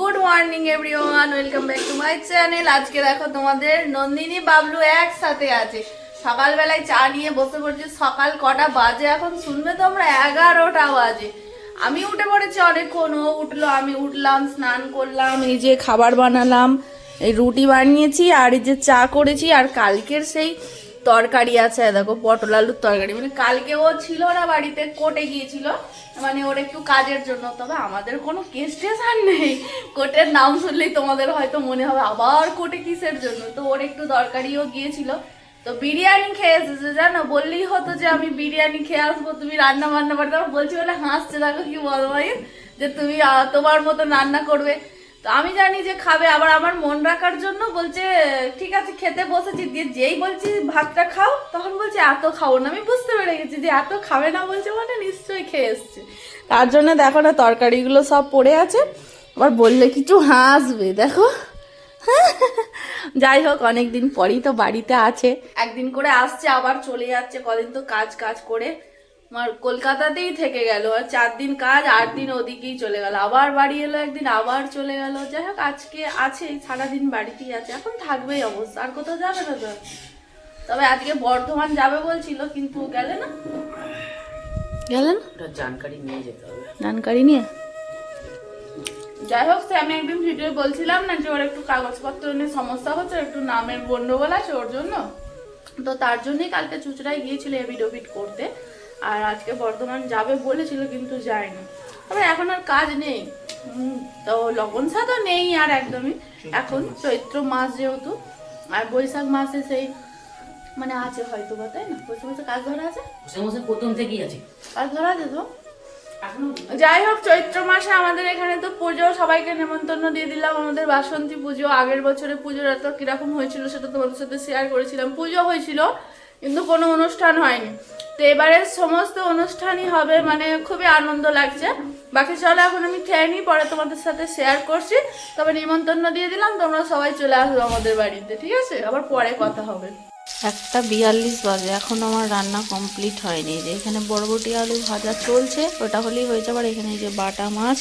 Good morning everyone welcome back to my channel আজকে দেখো তোমাদের নন্দিনী বাবলু একসাথে আছে। সকালবেলায় চা নিয়ে বসে পড়ছে। সকাল কটা বাজে এখন? শুনবে তোমরা? এগারোটা বাজে। আমি উঠে পড়েছি অনেকক্ষণ। ও উঠল, আমি উঠলাম, স্নান করলাম, এই যে খাবার বানালাম, এই রুটি বানিয়েছি, আর এই যে চা করেছি, আর কালকের সেই তরকারি আছে দেখো, পটল আলুর তরকারি। মানে কালকে ও ছিল না বাড়িতে, কোর্টে গিয়েছিল। মানে ওর একটু কাজের জন্য, তবে আমাদের কোনো কেস টেস আর নেই। কোর্টের নাম শুনলেই তোমাদের হয়তো মনে হবে, আবার কোর্টে কিসের জন্য? তো ওর একটু দরকারিও গিয়েছিল। তো বিরিয়ানি খেয়ে এসেছে জানো? বললেই হতো যে আমি বিরিয়ানি খেয়ে আসব, তুমি রান্না বান্না করতে পারো। বলছি বলে হাসছে, দেখো কি বলো ভাই, যে তুমি তোমার মতো রান্না করবে। তো আমি জানি যে খাবে, আবার আমার মন রাখার জন্য বলছে, ঠিক আছে, খেতে বসেছি। দিয়ে যেই বলছি, ভাতটা খাও? তখন বলছে, এত খাও না। আমি বুঝতে পেরে গেছি যে এত খাবে না বলছে মানে নিশ্চয়ই খেয়ে এসছে। তার জন্য দেখো না, তরকারিগুলো সব পড়ে আছে। আবার বললে কিছু হাসবে, দেখো। যাই হোক, অনেকদিন পরই তো বাড়িতে আছে। একদিন করে আসছে, আবার চলে যাচ্ছে, কদিন তো কাজ কাজ করে। আমার কলকাতাতেই থেকে গেল। আর চার দিন কাজ আট দিন ওদিকেই চলে গেল। আবার বাড়ি এলো একদিন আবার চলে গেল। যাই হোক আজকে আছে সারাদিন বাড়িতেই আছে। এখন থাকবেই অবস্থা আর কোথাও যাবে না তো? তবে আজকে বর্ধমান যাবে বলছিল কিন্তু গেলে না? গেলেন জানকারি নিয়ে যেতে হবে। জানকারি নিয়ে? যাই হোক সে আমি একদিন ভিডিও বলছিলাম না যে ওর একটু কাগজপত্র নিয়ে সমস্যা হচ্ছে একটু নামের গন্ডগোল আছে ওর জন্য। তো তার জন্যই কালকে চুচড়ায় গিয়েছিল এভিডোভিট করতে। আর আজকে বর্ধমান যাবে বলেছিল কিন্তু যায়নি। তবে এখন আর কাজ নেই। তো লবণ তো নেই আর একদমই। এখন চৈত্র মাস যেহেতু আর বৈশাখ মাসে সেই মানে আছে হয়তো বা তাই না? বৈশাখ মাসে কাজ ধরা আছে? বসে প্রথম থেকেই আছে। কাজ ধরা আছে তো? যাই হোক চৈত্র মাসে আমাদের এখানে তো পুজো সবাইকে নেমন্তন্ন দিয়ে দিলাম। আমাদের বাসন্তী পুজো আগের বছরে পুজোটা তো কীরকম হয়েছিল সেটা তোমাদের সাথে শেয়ার করেছিলাম। পুজো হয়েছিল কিন্তু কোনো অনুষ্ঠান হয়নি। তো এবারে সমস্ত অনুষ্ঠানই হবে মানে খুবই আনন্দ লাগছে। বাকি চলো এখন আমি খেয়ে নিই পরে তোমাদের সাথে শেয়ার করছি। তবে নিমন্ত্রণ দিয়ে দিলাম তোমরা সবাই চলে আসবে আমাদের বাড়িতে ঠিক আছে? আবার পরে কথা হবে। একটা বিয়াল্লিশ বাজে এখন আমার রান্না কমপ্লিট হয়নি। যে এখানে বরবটি আলু ভাজা চলছে ওটা হলেই হয়ে যাবে। আর এখানে যে বাটা মাছ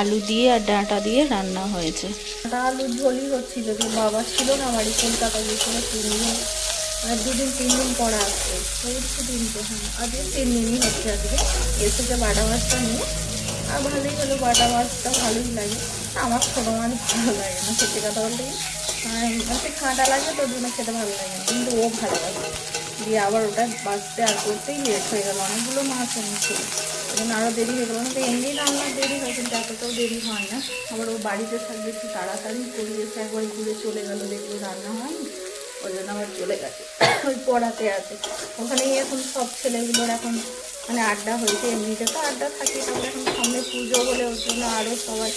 আলু দিয়ে আর ডাঁটা দিয়ে রান্না হয়েছে। ডাঁটা আলু ঝোলই হচ্ছিল বাবা ছিল না বাড়ি কলকাতা গেছিল দিন মানে দুদিন তিন দিন পরে আসছে পরশু দিনকে হ্যাঁ আজকে তিন দিনই হচ্ছে আজকে। এসেছে বাটা মাছটা নিয়ে, আর ভালোই হলো, বাটা মাছটা ভালোই লাগে। আমার ছোটো মাছ ভালো লাগে না, সত্যি কথা বলতে একটু খাঁটা লাগে তো জন্য খেতে ভালো লাগে না। কিন্তু ও ভালো লাগে। দিয়ে আবার ওটা বাঁচতে আর করতেই লেট হয়ে গেল। অনেকগুলো মাছ এনেছিল। জন্য আরও দেরি হয়ে গেলো। না তো এমনি রান্নার দেরি হয়, কিন্তু এতটাও দেরি হয় না। আবার ও বাড়িতে থাকবে একটু তাড়াতাড়ি করে এসে একবার ঘুরে চলে গেলো, দেখল রান্না হয়নি। ওই জন্য আবার চলে গেছে। ওই পড়াতে আছে। ওখানেই এখন সব ছেলেগুলোর এখন মানে আড্ডা হয়েছে, এমনিতে তো আড্ডা থাকে। তারপরে এখন সামনে পুজো বলে ওর জন্য আরও সবাই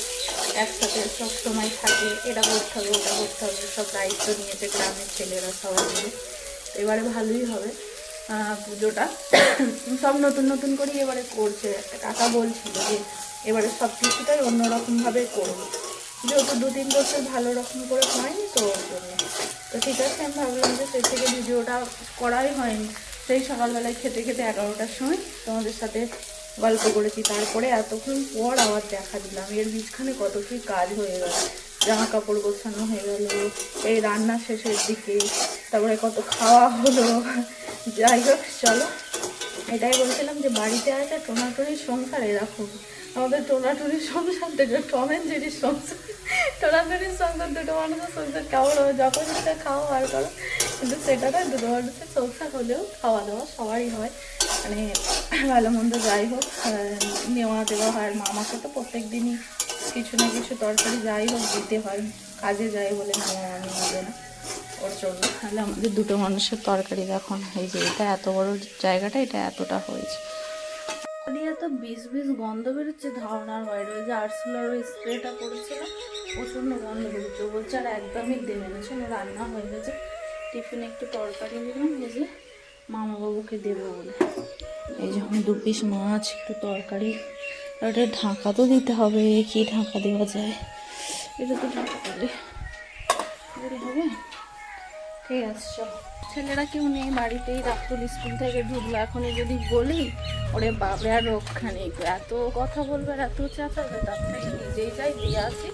একসাথে সব সময় থাকে। এটা করতে হবে, ওটা করতে হবে। সব দায়িত্ব নিয়েছে গ্রামের ছেলেরা সবাই মিলে। এবারে ভালোই হবে পুজোটা। সব নতুন নতুন করেই এবারে করছে। একটা কাকা বলছিল যে এবারে সব কিছুটাই অন্যরকমভাবে করব। যেহেতু দু তিন বছর ভালো রকম করে হয়নি তো ওর জন্য। তো ঠিক আছে আমি ভাবলাম যে সেই থেকে ভিডিওটা করাই হয়নি। সেই সকালবেলায় খেতে খেতে এগারোটার সময় তোমাদের সাথে গল্প করেছি। তারপরে এতক্ষণ পর আবার দেখা দিলাম। এর মাঝখানে কত কী কাজ হয়ে গেল। জামা কাপড় গোছানো হয়ে গেল, এই রান্না শেষের দিকে, তারপরে কত খাওয়া হলো। যাই হোক, চলো। এটাই বলছিলাম যে বাড়িতে আছে টোনাটুরির সংসার এরকম আমাদের টোনাটুরির সংসার থেকে টম জেরির সংসার। টোনাটুরির সংসার, দুটো মানুষের সংসার, কেমন হবে? যখন ইচ্ছা খাওয়া বার করো, কিন্তু সেটা না দুটো মানুষের সংসার হলেও খাওয়া দাওয়া সবারই হয়। মানে ভালো মন্দ যাই হোক নেওয়া দেওয়া হয়। আর মামাকে তো প্রত্যেক দিনই কিছু না কিছু তরকারি যাই হোক দিতে হয়, কাজে যাই বলে মামা মামি হবে না। তাহলে আমাদের দুটো মানুষের তরকারি দেখুন এই যে এটা এত বড় জায়গাটা, এটা এতটা হয়েছে। দিয়ে বিষ বিষ গন্ধ বেরোচ্ছে, ধারণার বাইরে ওই যে আর্সেলার ওই স্প্রেটা করেছিল প্রচণ্ড গন্ধ বেরোচ্ছে, বলছে আর একদমই দেবে না, শোনো, রান্না হয়ে গেছে। টিফিনে একটু তরকারি নিলাম যে মামাবাবুকে দেবো বলে। এই যে দু পিস মাছ, একটু তরকারি, এটা ঢাকা তো দিতে হবে, কি ঢাকা দেওয়া যায়? এটা তো ঢাকা দিলে। হবে? ঠিক আছে ছেলেরা কেউ নেই, বাড়িতেই রাত্তুল স্কুল থেকে ঢুকলো। এখনই যদি বলি, ওরে বাবা আর রক্ষা নেই। এত কথা বলবে আর এত চাচাবে, তার থেকে নিজেই যাই, দিয়ে আসি।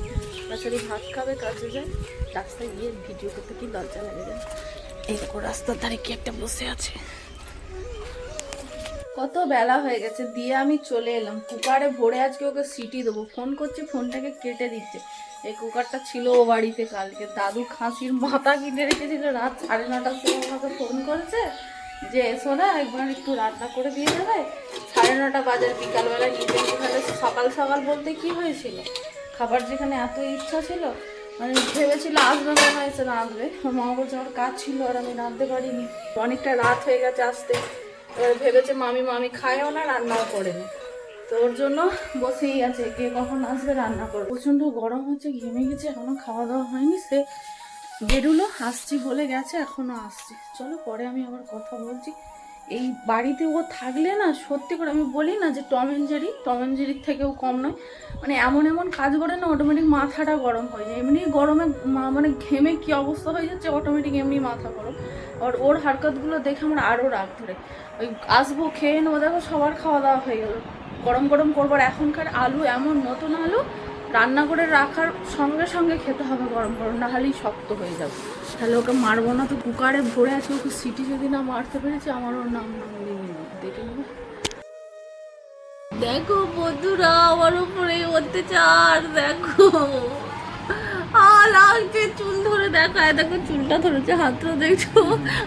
তাড়াতাড়ি ভাত খাবে কাছে যায় রাস্তায় গিয়ে ভিডিও করতে কি লজ্জা লাগে যায় এই রাস্তার ধারে কি একটা বসে আছে। কত বেলা হয়ে গেছে, দিয়ে আমি চলে এলাম। কুকারে ভরে আজকে ওকে সিটি দেবো। ফোন করছি, ফোনটাকে কেটে দিচ্ছে। এই কুকারটা ছিল ও বাড়িতে কালকে। দাদু খাসির মাথা কিনে রেখেছিল, রাত সাড়ে নটার সময় আমাকে ফোন করেছে যে এসো না একবার একটু রান্না করে দিয়ে যাবে? সাড়ে নটা বাজার বিকালবেলা নিতে তাহলে সকাল সকাল বলতে কি হয়েছিল? খাবার যেখানে এত ইচ্ছা ছিল মানে ভেবেছিল আসবে মনে হয়েছে না আসবে। আমার মা বলছে, আমার কাজ ছিল আর আমি রাঁধতে পারিনি। অনেকটা রাত হয়ে গেছে আসতে। এবার ভেবেছে মামি মামি খায়ও না, রান্নাও করে না তো ওর জন্য বসেই আছে, কে কখন আসবে রান্না করবে। প্রচণ্ড গরম হচ্ছে, ঘেমে গেছে, এখনও খাওয়া দাওয়া হয়নি। সে বেরুলো, আসছি বলে গেছে, এখনও আসছি। চলো পরে আমি আবার কথা বলছি। এই বাড়িতে ও থাকলে না, সত্যি করে আমি বলি না যে Tom and Jerry, Tom and জেরির থেকেও কম নয়। মানে এমন এমন কাজ করে না অটোমেটিক মাথাটা গরম হয়ে যায়। এমনি গরমে মানে ঘেমে কি অবস্থা হয়ে যাচ্ছে অটোমেটিক এমনি মাথা গরম। আর ওর হারকতগুলো দেখে আমার আরও রাগ ধরে। ওই আসব, খেয়ে নেব, দেখো সবার খাওয়া দাওয়া হয়ে গেল। গরম গরম করবার এখনকার আলু, এমন নতুন আলু রান্না করে রাখার সঙ্গে সঙ্গে খেতে হবে গরম গরম না হলেই শক্ত হয়ে যাবে। তাহলে ওকে মারবো না, তো কুকারে ভরে আছে, ওকে সিটি যদি না মারতে পেরেছি, আমার ওর নাম নাম দেখে নেব? দেখো বন্ধুরা, আমার উপরে অত্যাচার, দেখো। লাগছে চুল ধরে দেখো দেখো চুলটা ধরেছে হাতটা দেখছ।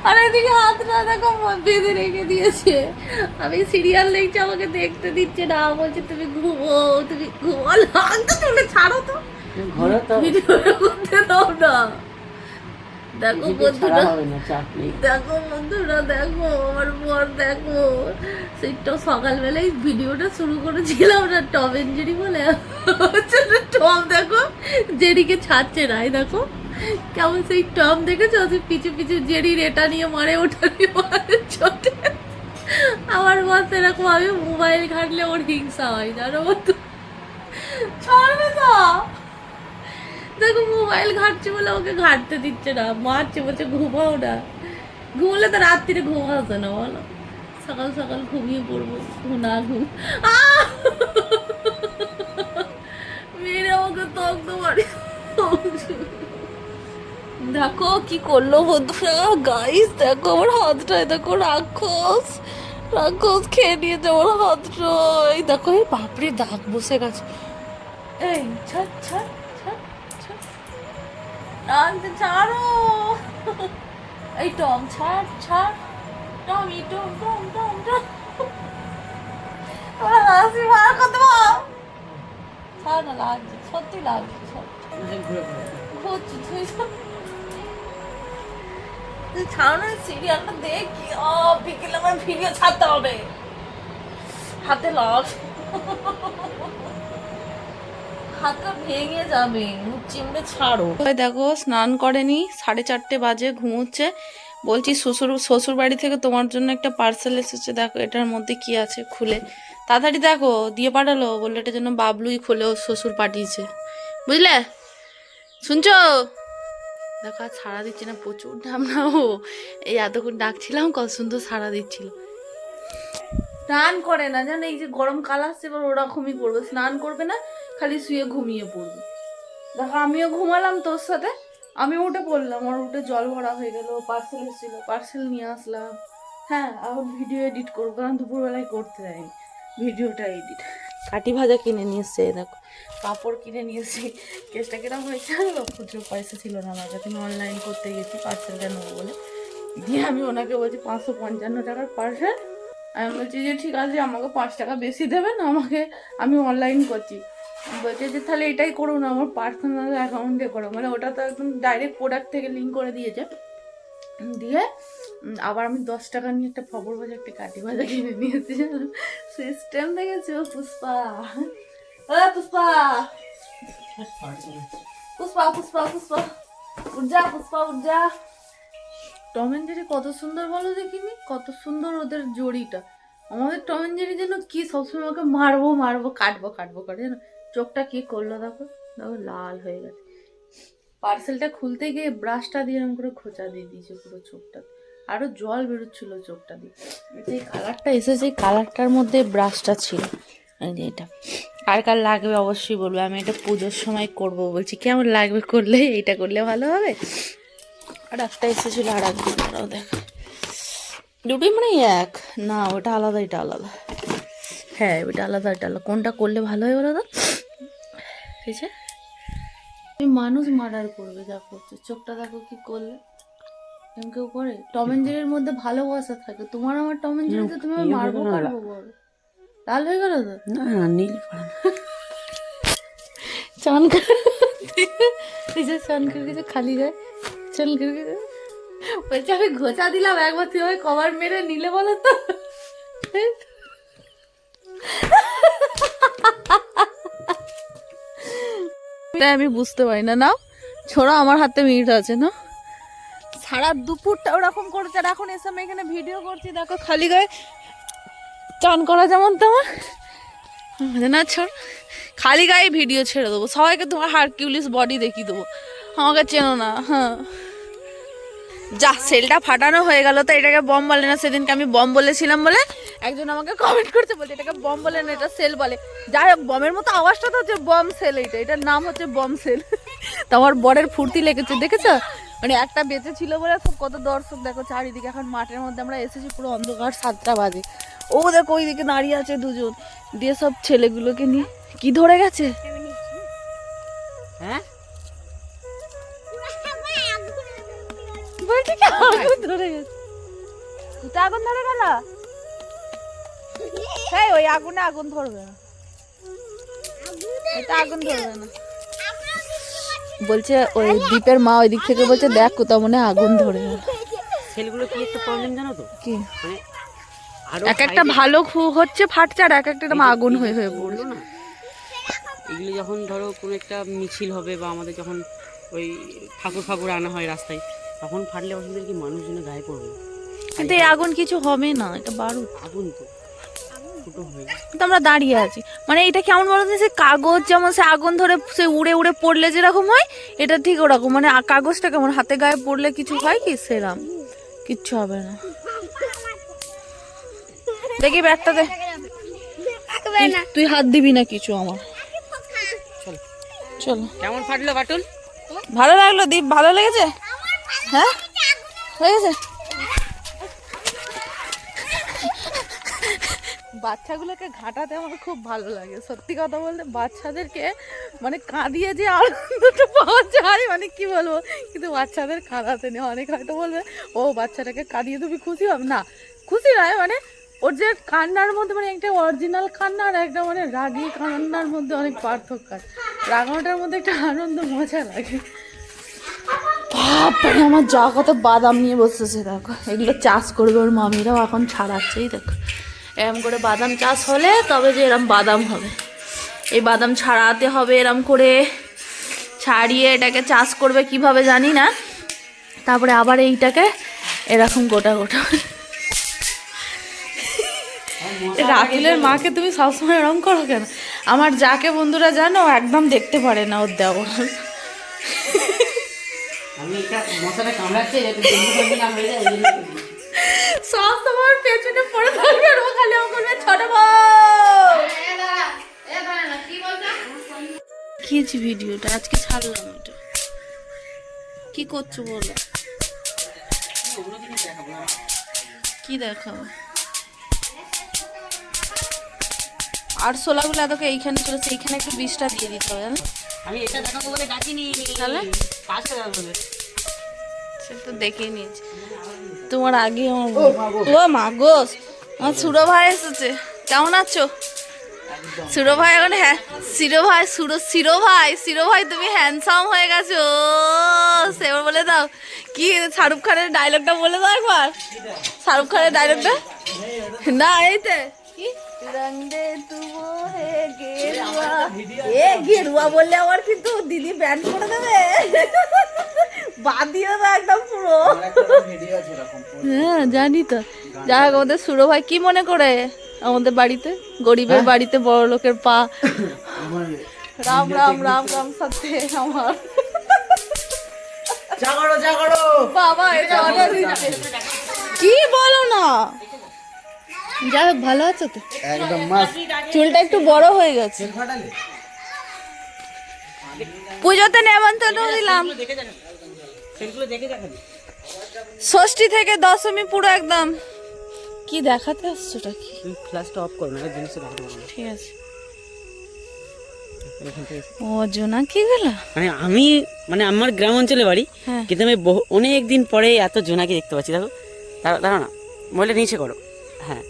আর এদিকে হাতটা দেখো বেঁধে রেখে দিয়েছে। আমি সিরিয়াল দেখছি আমাকে দেখতে দিচ্ছে না। বলছে তুমি ঘুমো তুমি ঘুমো লাগছে চুলে ছাড়ো তো ভিডিও করতে দাও না। দেখো বন্ধুরা। দেখো বন্ধুরা দেখো আমার বর দেখো। সেই সকালবেলায় ভিডিওটা শুরু করেছিলাম না টম এন্ড জেরি বলে। টম দেখো জেরিকে ছাড়ছে নাই দেখো কেমন সেই টম দেখেছ? পিছু পিছু জেরির এটা নিয়ে মারে ওটা নিয়ে মারে ছোটে আমার বর এরকম আমি মোবাইল ঘাটলে ওর হিংসা হয় জানো বন্ধু। ছাড়বে তো? দেখো মোবাইল ঘাটছে বলে ওকে ঘাটতে দিচ্ছে না, মারছে, বলছে ঘুমাও না। ঘুমলে তো রাত্রিরে ঘুম আসে না, বলো। সকাল সকাল ঘুমিয়ে পড়ব না ঘুম! মেরে ওকে তক মারি দেখো কি করল বন্ধুরা গাইস দেখো আমার হাতটায় দেখো রাক্ষস। রাক্ষস খেয়ে নিয়েছে আমার হাতটা এই দেখো এই বাপরে দাগ বসে গেছে। এই, ছাড় ছাড়। আনতে ছাড়ো। এই টম ছাড় ছাড়। Tommy Tom Tom Tom Tom. তোরা হাসি বার করতে পার ছাড় না লাগছে সত্যি লাগছে তুই তুই ছাড় না সিরিয়ালটা দেখি। ও বিকেলে আমার ভিডিও ছাড়তে হবে। হাতে লাগ হাতটা ভেঙে যাবে চিমড়ে দেখো, স্নান করেনি, সাড়ে চারটে বাজে, ঘুমোচ্ছে। বলছি, শ্বশুর শ্বশুর বাড়ি থেকে তোমার জন্য একটা পার্সেল এসেছে। দেখো, এটার মধ্যে কি আছে খুলে। তাড়াতাড়ি দেখো, দিয়ে পাঠালো। বলল এটার জন্য বাবলুই খুলে শ্বশুর পাঠিয়েছে। বুঝলে? শুনছো? দেখো, আর সাড়া দিচ্ছে না, প্রচুর দাম না ও। এই এতক্ষণ ডাকছিলাম, কত সুন্দর সাড়া দিচ্ছিল। স্নান করে না, জানো, এই যে গরম কাল আসছে, এবার ওরকমই করবে। স্নান করবে না খালি শুয়ে ঘুমিয়ে পড়বে। দেখো, আমিও ঘুমালাম তোর সাথে। আমি উঠে পড়লাম আর উঠে জল ভরা হয়ে গেল পার্সেল এসেছিল পার্সেল নিয়ে আসলাম। হ্যাঁ এখন ভিডিও এডিট করব, কারণ দুপুরবেলায় করতে দেয়নি ভিডিওটা এডিট কাটি ভাজা কিনে নিয়ে দেখো পাঁপড় কিনে নিয়ে কেসটা কিরম হয়েছে খুচরো পয়সা ছিল না আমার কাছে অনলাইন করতে গেছি পার্সেলটা নেব বলে। দিয়ে আমি ওনাকে বলছি, পাঁচশো পঞ্চান্ন টাকার পার্সেল আমি বলছি, যে ঠিক আছে, আমাকে পাঁচ টাকা বেশি দেবেন আমাকে আমি অনলাইন করছি। বলছে যে, তাহলে এটাই করুন আমার পার্সোনাল অ্যাকাউন্টে করো। মানে ওটা তো একদম ডাইরেক্ট প্রোডাক্ট থেকে লিঙ্ক করে দিয়েছে। দিয়ে আবার আমি দশ টাকা নিয়ে একটা খবর বাজে একটা কাটি ভাজা কিনে নিয়েছি। সিস্টেম দেখেছ? পুষ্পা। ও Pushpa. Pushpa Pushpa Pushpa. Urja Pushpa Urja Tom and Jerry কত সুন্দর বলো দেখিনি? কত সুন্দর ওদের জড়িটা। আমাদের টম এন্ড জেরি যেন কি সবসময় ওকে মারবো মারবো, কাটবো কাটবো করে, জানো? চোখটা কি করল দেখো? দেখো লাল হয়ে গেছে। পার্সেলটা খুলতে গিয়ে ব্রাশটা দিয়ে এরকম করে খোঁচা দিয়ে দিয়েছে পুরো চোখটা। আরও জল বেরোচ্ছিল চোখটা দিয়ে। যে কালারটা এসেছে কালারটার মধ্যে ব্রাশটা ছিল। এটা। আর কার লাগবে অবশ্যই বলবে। আমি এটা পুজোর সময় করব বলছি। কেমন লাগবে করলে? এটা করলে ভালো হবে? আর একটা এসেছিল আর একদিন ওরাও দেখ। দুটোই মানে এক। না, ওটা আলাদা এটা আলাদা। হ্যাঁ ওটা আলাদা, এটা আলাদা। কোনটা করলে ভালো হয় বলো তো? ঠিক আছে তুমি মানুষ মার্ডার করবে যা করছে চোখটা দেখো কি করলে। এরকম কেউ করে? টম এন্ড জেরির মধ্যে ভালোবাসা থাকে। তোমার আমার টম এন্ড জেরিতে তুমি মারবো কাটবো বলো। লাল হয়ে গেল তো? না না নীল চান করে চান করে কিছু খালি গায়ে চান করে কিছু বলছে আমি ঘোচা দিলাম একবার তুই আমায় কভার মেরে নিলে বলো তো। এটা আমি বুঝতে পারি না। নাও, ছোড়া, আমার হাতে মিট আছে না সারা দুপুরটা ওরকম করছে আর এখন এসে আমি এখানে ভিডিও করছি। দেখো, খালি গায়ে চান করা যেমন আমাদের না, ছোড়। খালি গায়ে ভিডিও ছেড়ে দেবো। সবাইকে তোমার হারকিউলিস বডি দেখিয়ে দেবো। আমাকে চেনো না হ্যাঁ। যা, সেলটা ফাটানো হয়ে গেল, তো এটাকে বম বলে না, সেদিনকে আমি বম বলেছিলাম বলে একজন আমাকে কমেন্ট করতে বলছে, এটাকে বম বলে না, এটা সেল বলে। যাই হোক, বমের মতো আওয়াজটা তো হচ্ছে বম সেল এইটা, এটার নাম হচ্ছে বম সেল তো আমার বরের ফুর্তি লেগেছে, দেখেছ? মানে একটা বেঁচে ছিল বলে সব কত দর্শক, দেখো চারিদিকে এখন মাঠের মধ্যে আমরা এসেছি, পুরো অন্ধকার সাতটা বাজে। ও দেখো, ওইদিকে দাঁড়িয়ে আছে দুজন। দিয়ে সব ছেলেগুলোকে নিয়ে, কি ধরে গেছে? আগুন ধরে গেছে। আগুন ধরে গেল? হ্যাঁ ওই আগুনে আগুন ধরবে না। এটা আগুন ধরবে না। বলছে ওই দ্বীপের মা ওই দিক থেকে বলছে দেখ কোথাও মনে আগুন ধরে গেল। সেলগুলো কি একটা প্রবলেম জানো তো? কি? মানে এক একটা ভালো খু- হচ্ছে ফাটছে আর এক একটা এরকম আগুন হয়ে হয়ে পড়ল না? এগুলো যখন ধরো কোনো একটা মিছিল হবে বা আমাদের যখন ওই ঠাকুর ফাকুর আনা হয় রাস্তায় তখন ফাটলে ওদের কি মানুষজনে গায়ে পড়বে? কিন্তু এই আগুন কিছু হবে না এটা বারুদ। আগুন তো। কিন্তু আমরা দাঁড়িয়ে আছি। মানে এটা কেমন বলতো সে কাগজ যেমন সে আগুন ধরে সে উড়ে উড়ে পড়লে যেরকম হয় এটা ঠিক ওরকম। মানে কাগজটা কেমন? হাতে গায়ে পড়লে কিছু হয় কি? সেরাম। কিচ্ছু হবে না। দেখি ব্যাগটা দে। তুই- তুই হাত দিবি না কিছু আমার। চলো। চলো। কেমন ফাটলো বাটুল? ভালো লাগল দীপ ভালো লেগেছে? হ্যাঁ? বাচ্চাগুলোকে ঘাটাতে আমার খুব ভালো লাগে। সত্যি কথা বলতে বাচ্চাদেরকে মানে কাঁদিয়ে যে আনন্দটা পাওয়া যায় মানে কি বলব? কিন্তু বাচ্চাদের কাঁদাতে নেই। অনেক হয়তো বলবে, ও, বাচ্চাটাকে কাঁদিয়ে তুমি খুশি হবে না, খুশি নয় মানে ওর যে কান্নার মধ্যে মানে একটা অরিজিনাল কান্না আর একটা মানে রাগি কান্নার মধ্যে অনেক পার্থক্য আছে। রাগানোটার মধ্যে একটা আনন্দ মজা লাগে। বাপরে, আমার যা কত বাদাম নিয়ে বসেছে, দেখো। এগুলো চাষ করবে ওর মামিরাও, এখন ছাড়াচ্ছেই, দেখো। এরম করে বাদাম চাষ হলে তবে যে এরম বাদাম হবে। এই বাদাম ছাড়াতে হবে এরম করে। ছাড়িয়ে এটাকে চাষ করবে কীভাবে জানি না। তারপরে আবার এইটাকে এরকম গোটা গোটা রাতুলের মাকে তুমি সবসময় এরম করো কেন? আমার যাকে বন্ধুরা জানো, একদম দেখতে পারে না ওর দেওয়ার আমি এটা মশাটা কামড়াচ্ছে যাতে ডেঙ্গু ফেঙ্গু না হয়ে যায় এই জন্য সব তোমার পেছনে পড়ে থাকবে আর ও খালি ও করবে ছোট ভিডিওটা? আজকে ছাড়লাম এটা। কি করছ বলো? কি দেখাবো? আর সোলাগুলো এতকে এইখানে চলেছে এইখানে একটু বিষটা দিয়ে দিতে হবে জানো? আমি এটা দেখাবো বলে ডাকিনি। তাহলে? দেখাবো বলে। সে তো দেখে নিয়েছি। তোমার আগে ও মা গোস আমার সুরো ভাই এসেছে। কেমন আছো? সুরো ভাই এখন হ্যাঁ সিরো ভাই সুরো সিরো ভাই সিরো ভাই তুমি হ্যান্ডসাম হয়ে গেছো। সে বলে দাও কি শাহরুখ খানের ডায়লগটা বলে দাও একবার। শাহরুখ খানের ডায়লগটা না এই তো কি রং দে তু वो है गेरुआ এ গেরুয়া বললে আমার কিন্তু দিদি ব্যান্ড করে দেবে বাদ দিয়ে দেবে একদম পুরো হ্যাঁ জানি তো যাই হোক আমাদের সুরো ভাই কি মনে করে আমাদের বাড়িতে গরিবের বাড়িতে বড় লোকের পা রাম রাম রাম রাম সত্যি আমার জাগরো জাগরো বাবা এটা অর্ডার দিচ্ছে কি বলো না যাই হোক ভালো আছো তো? একদম মাস। চুলটা একটু বড় হয়ে গেছে। পুজোতে নেমন্তন্ন দিলাম। ষষ্ঠী থেকে দশমী পুরো একদম। কি দেখাতে আসছোটা কি? ফ্ল্যাশটা অফ করো না জিনিসটা দেখাতে পারব ঠিক আছে। ও জোনাকি গুলো? মানে আমি মানে আমার গ্রাম অঞ্চলে বাড়ি হ্যাঁ। কিন্তু আমি বহু- অনেক দিন পরে এত জোনাকি দেখতে পাচ্ছি দেখো। দাঁড়া দাঁড়াও না মোবাইলটা নিচে করো। হ্যাঁ।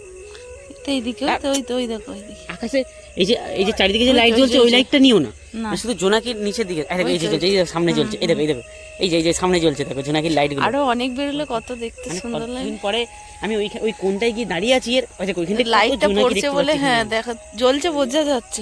তো এইদিকে তো ওই তো ওই দেখো ওইদিকে। আকাশে এই যে এই যে চারিদিকে যে লাইট জ্বলছে ওই ওই লাইটটা নিও না। না। শুধু জোনাকির নিচের দিকে। এই যে যে সামনে জ্বলছে এই দেখো এই দেখো। এই যে এই যে সামনে জ্বলছে দেখো জোনাকির লাইটগুলো আরও অনেক বেরোলে কত দেখতে মানে সুন্দর লাগে। পরে আমি ওই ওই কোনটায় গিয়ে দাঁড়িয়ে আছি এর ওই দেখো ওইখান থেকে লাইটটা পড়ছে বলে হ্যাঁ। দেখা জ্বলছে বোঝা যাচ্ছে।